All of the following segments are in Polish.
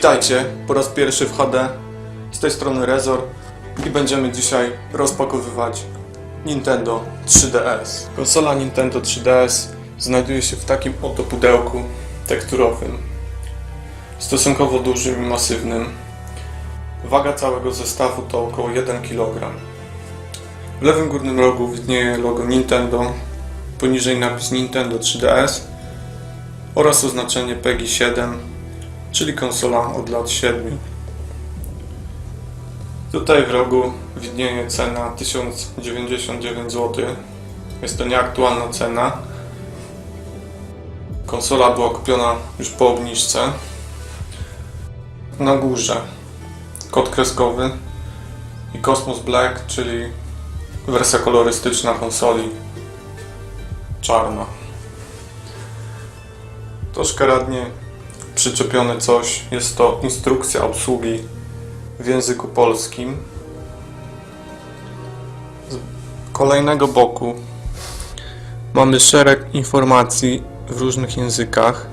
Witajcie po raz pierwszy w HD. Z tej strony Rezor i będziemy dzisiaj rozpakowywać Nintendo 3DS. Konsola Nintendo 3DS znajduje się w takim oto pudełku tekturowym, stosunkowo dużym i masywnym. Waga całego zestawu to około 1 kg. W lewym górnym rogu widnieje logo Nintendo, poniżej napis Nintendo 3DS oraz oznaczenie PEGI 7 czyli konsola od lat 7. Tutaj w rogu widnieje cena 1099 zł. Jest to nieaktualna cena. Konsola była kupiona już po obniżce. Na górze kod kreskowy i Cosmos Black, czyli wersja kolorystyczna konsoli czarna. To szkaradnie przyczepione coś. Jest to instrukcja obsługi w języku polskim. Z kolejnego boku mamy szereg informacji w różnych językach.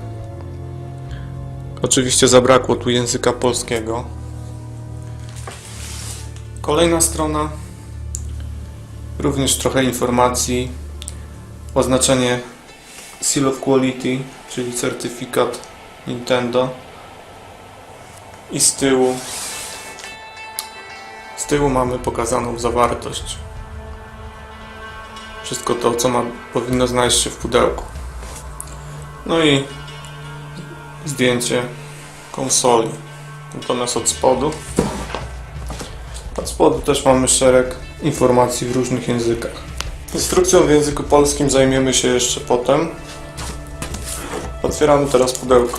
Oczywiście zabrakło tu języka polskiego. Kolejna strona. Również trochę informacji. Oznaczenie Seal of Quality, czyli certyfikat Nintendo. I z tyłu z tyłu mamy pokazaną zawartość. Wszystko to co ma, powinno znaleźć się w pudełku. No i zdjęcie konsoli. Natomiast od spodu od spodu też mamy szereg informacji w różnych językach. Instrukcją w języku polskim zajmiemy się jeszcze potem Otwieramy teraz pudełko.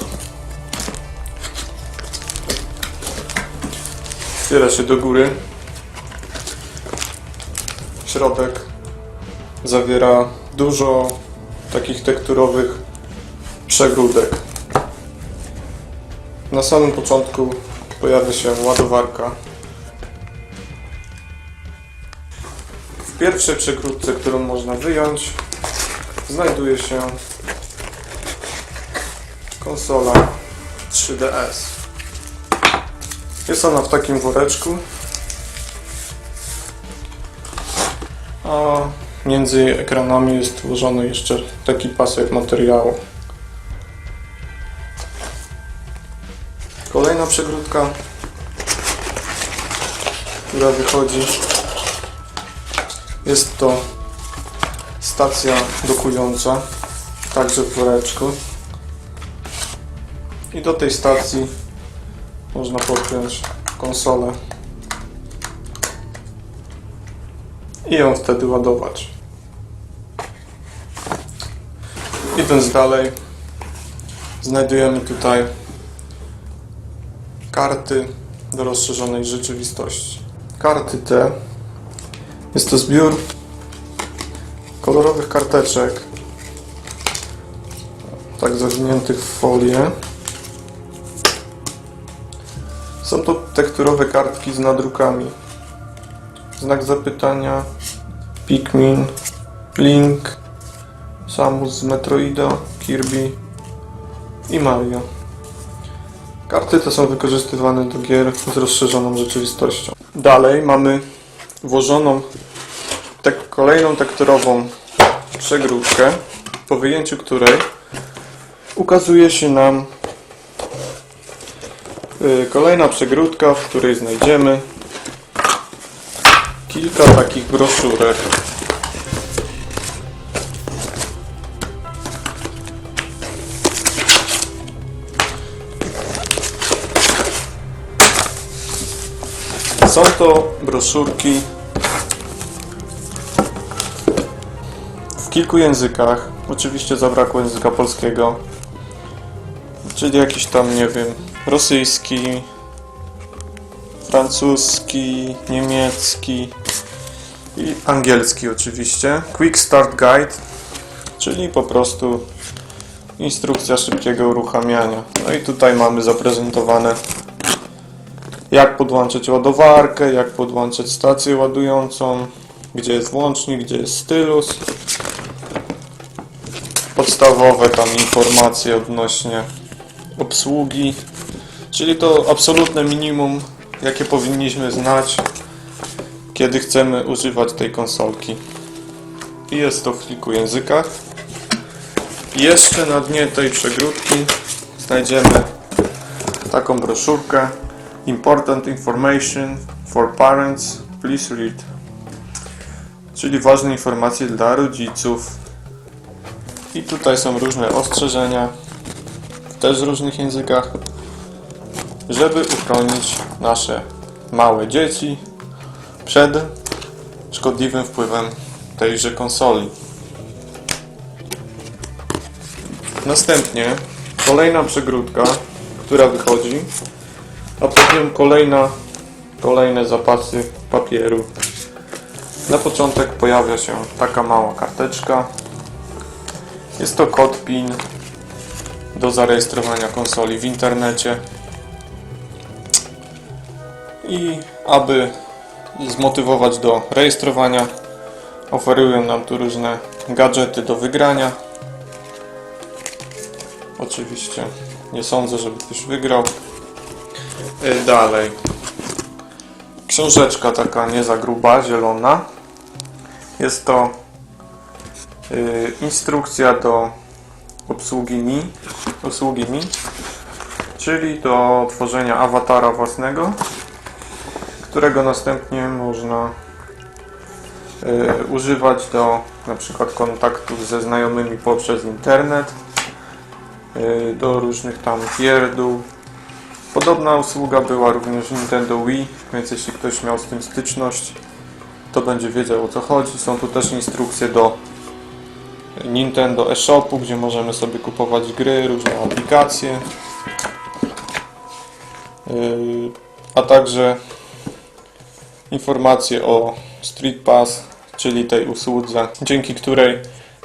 Otwiera się do góry. Środek zawiera dużo takich tekturowych przegródek. Na samym początku pojawia się ładowarka. W pierwszej przegródce, którą można wyjąć, znajduje się konsola 3DS. Jest ona w takim woreczku. A między ekranami jest włożony jeszcze taki pasek materiału. Kolejna przegródka, która wychodzi, jest to stacja dokująca, także w woreczku. I do tej stacji można podpiąć konsolę i ją wtedy ładować. Idąc dalej, znajdujemy tutaj karty do rozszerzonej rzeczywistości. Karty te jest to zbiór kolorowych karteczek, tak zawiniętych w folię. Są to tekturowe kartki z nadrukami. Znak zapytania, Pikmin, Link, Samus z Metroida, Kirby i Mario. Karty te są wykorzystywane do gier z rozszerzoną rzeczywistością. Dalej mamy włożoną kolejną tekturową przegródkę, po wyjęciu której ukazuje się nam Kolejna przegródka, w której znajdziemy kilka takich broszurek. Są to broszurki w kilku językach. Oczywiście zabrakło języka polskiego. Czyli jakiś tam, nie wiem, rosyjski, francuski, niemiecki i angielski oczywiście. Quick Start Guide, czyli po prostu instrukcja szybkiego uruchamiania. No i tutaj mamy zaprezentowane jak podłączyć ładowarkę, jak podłączyć stację ładującą, gdzie jest włącznik, gdzie jest stylus. Podstawowe tam informacje odnośnie obsługi Czyli to absolutne minimum, jakie powinniśmy znać, kiedy chcemy używać tej konsolki. Jest to w kilku językach. Jeszcze na dnie tej przegródki znajdziemy taką broszurkę Important Information for Parents, please read. Czyli ważne informacje dla rodziców. I tutaj są różne ostrzeżenia, też w różnych językach, żeby uchronić nasze małe dzieci przed szkodliwym wpływem tejże konsoli. Następnie kolejna przegródka, która wychodzi, a potem kolejna, kolejne zapasy papieru. Na początek pojawia się taka mała karteczka. Jest to kod PIN do zarejestrowania konsoli w internecie. I aby zmotywować do rejestrowania, oferują nam tu różne gadżety do wygrania. Oczywiście nie sądzę, żeby ktoś wygrał. Y, Dalej. Książeczka taka nie za gruba, zielona. Jest to y, instrukcja do obsługi Mi, usługi Mi, czyli do tworzenia awatara własnego, którego następnie można y, używać do na przykład kontaktów ze znajomymi poprzez internet, y, do różnych tam pierdół. Podobna usługa była również w Nintendo Wii, więc jeśli ktoś miał z tym styczność, to będzie wiedział o co chodzi. Są tu też instrukcje do Nintendo eShopu, gdzie możemy sobie kupować gry, różne aplikacje, Yy, a także informacje o Street Pass, czyli tej usłudze, dzięki której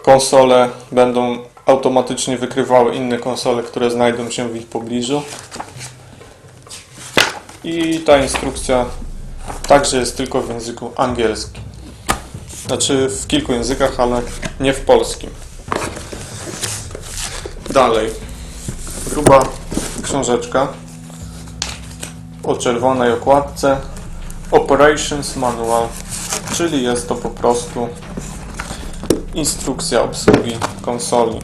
konsole będą automatycznie wykrywały inne konsole, które znajdą się w ich pobliżu. I ta instrukcja także jest tylko w języku angielskim. Znaczy w kilku językach, ale nie w polskim. Dalej. Gruba książeczka o czerwonej okładce. Operations Manual, czyli jest to po prostu instrukcja obsługi konsoli.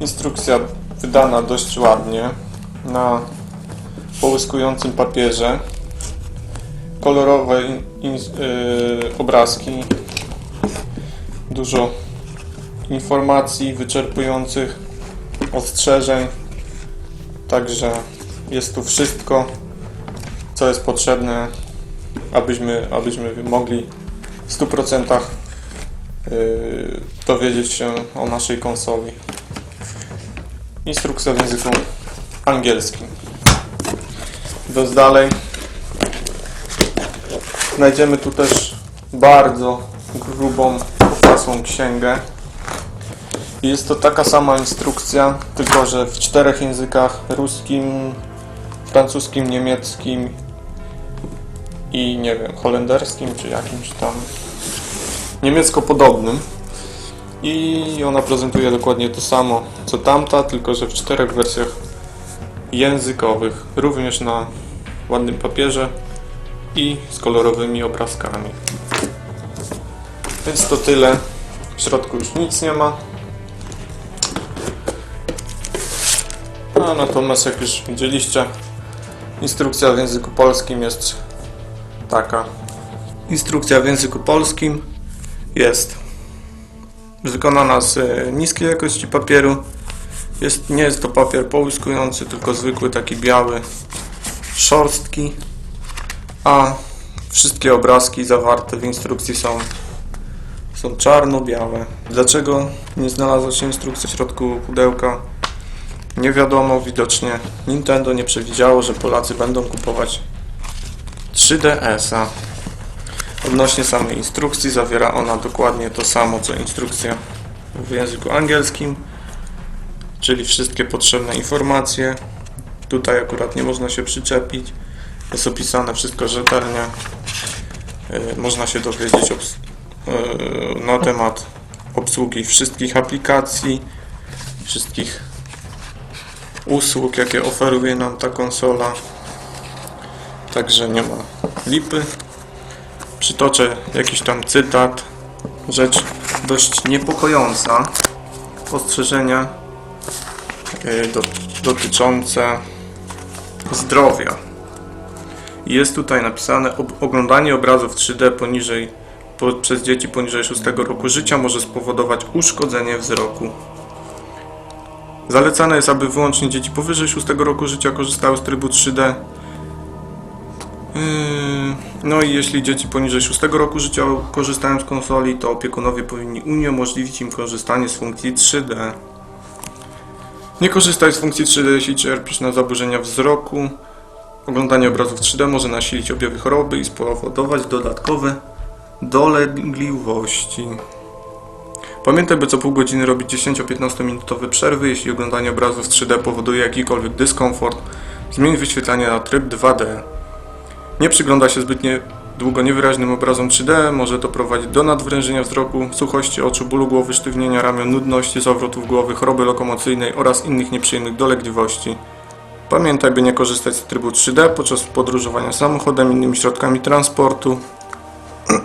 Instrukcja wydana dość ładnie na połyskującym papierze. Kolorowe in, yy, obrazki, dużo informacji wyczerpujących, ostrzeżeń. Także jest tu wszystko, co jest potrzebne, abyśmy, abyśmy mogli w 100% yy, dowiedzieć się o naszej konsoli. Instrukcja w języku angielskim. Idąc dalej, znajdziemy tu też bardzo grubą, opasłą księgę. Jest to taka sama instrukcja, tylko że w czterech językach ruskim, francuskim, niemieckim i nie wiem, holenderskim czy jakimś tam niemiecko podobnym. I ona prezentuje dokładnie to samo co tamta, tylko że w czterech wersjach językowych, również na ładnym papierze i z kolorowymi obrazkami. Więc to tyle. W środku już nic nie ma. A natomiast jak już widzieliście, instrukcja w języku polskim jest taka. Instrukcja w języku polskim jest wykonana z e, niskiej jakości papieru. Jest, nie jest to papier połyskujący, tylko zwykły taki biały, szorstki, a wszystkie obrazki zawarte w instrukcji są, są czarno-białe. Dlaczego nie znalazła się instrukcja w środku pudełka? Nie wiadomo, widocznie Nintendo nie przewidziało, że Polacy będą kupować 3DS-a. Odnośnie samej instrukcji zawiera ona dokładnie to samo co instrukcja w języku angielskim, czyli wszystkie potrzebne informacje. Tutaj akurat nie można się przyczepić. Jest opisane wszystko rzetelnie. Yy, Można się dowiedzieć yy, na temat obsługi wszystkich aplikacji, wszystkich usług, jakie oferuje nam ta konsola. Także nie ma lipy. Przytoczę jakiś tam cytat. Rzecz dość niepokojąca. Ostrzeżenia do, dotyczące zdrowia. Jest tutaj napisane oglądanie obrazów 3D poniżej po, przez dzieci poniżej 6 roku życia może spowodować uszkodzenie wzroku. Zalecane jest, aby wyłącznie dzieci powyżej 6 roku życia korzystały z trybu 3D. Yy, No i jeśli dzieci poniżej 6 roku życia korzystają z konsoli, to opiekunowie powinni uniemożliwić im korzystanie z funkcji 3D. Nie korzystaj z funkcji 3D, jeśli cierpisz na zaburzenia wzroku. Oglądanie obrazów 3D może nasilić objawy choroby i spowodować dodatkowe dolegliwości. Pamiętaj, by co pół godziny robić 10-15 minutowe przerwy, jeśli oglądanie obrazów 3D powoduje jakikolwiek dyskomfort. Zmień wyświetlanie na tryb 2D. Nie przygląda się zbytnie długo niewyraźnym obrazom 3D, może to prowadzić do nadwrężenia wzroku, suchości oczu, bólu głowy, sztywnienia ramion, nudności, zawrotów głowy, choroby lokomocyjnej oraz innych nieprzyjemnych dolegliwości. Pamiętaj, by nie korzystać z trybu 3D podczas podróżowania samochodem, innymi środkami transportu.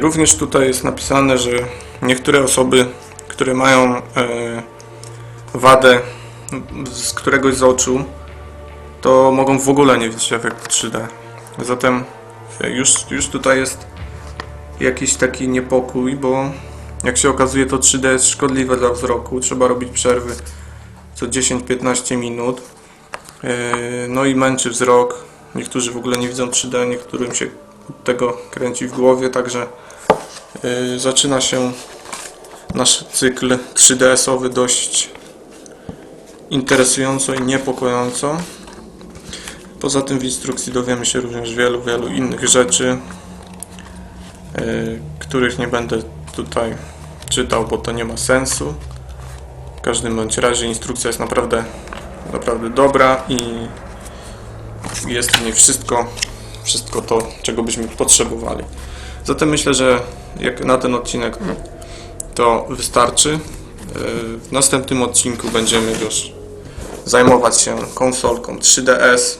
Również tutaj jest napisane, że niektóre osoby, które mają e, wadę z któregoś z oczu, to mogą w ogóle nie widzieć efektu 3D. Zatem e, już, już tutaj jest jakiś taki niepokój, bo jak się okazuje to 3D jest szkodliwe dla wzroku, trzeba robić przerwy co 10-15 minut. Yy, No i męczy wzrok. Niektórzy w ogóle nie widzą 3D, niektórym się tego kręci w głowie, także yy, zaczyna się nasz cykl 3DS-owy dość interesująco i niepokojąco. Poza tym w instrukcji dowiemy się również wielu, wielu innych rzeczy, yy, których nie będę tutaj czytał, bo to nie ma sensu. Każdym bądź razie instrukcja jest naprawdę, naprawdę dobra i jest w niej wszystko, wszystko to, czego byśmy potrzebowali. Zatem myślę, że jak na ten odcinek to wystarczy. W następnym odcinku będziemy już zajmować się konsolką 3DS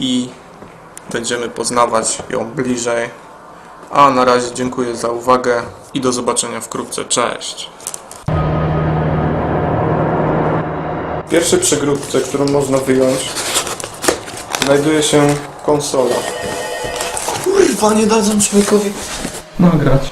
i będziemy poznawać ją bliżej. A na razie dziękuję za uwagę i do zobaczenia wkrótce. Cześć! Pierwszej przegródce, którą można wyjąć, znajduje się konsola. Kurwa, nie dadzą człowiekowi Nagrać.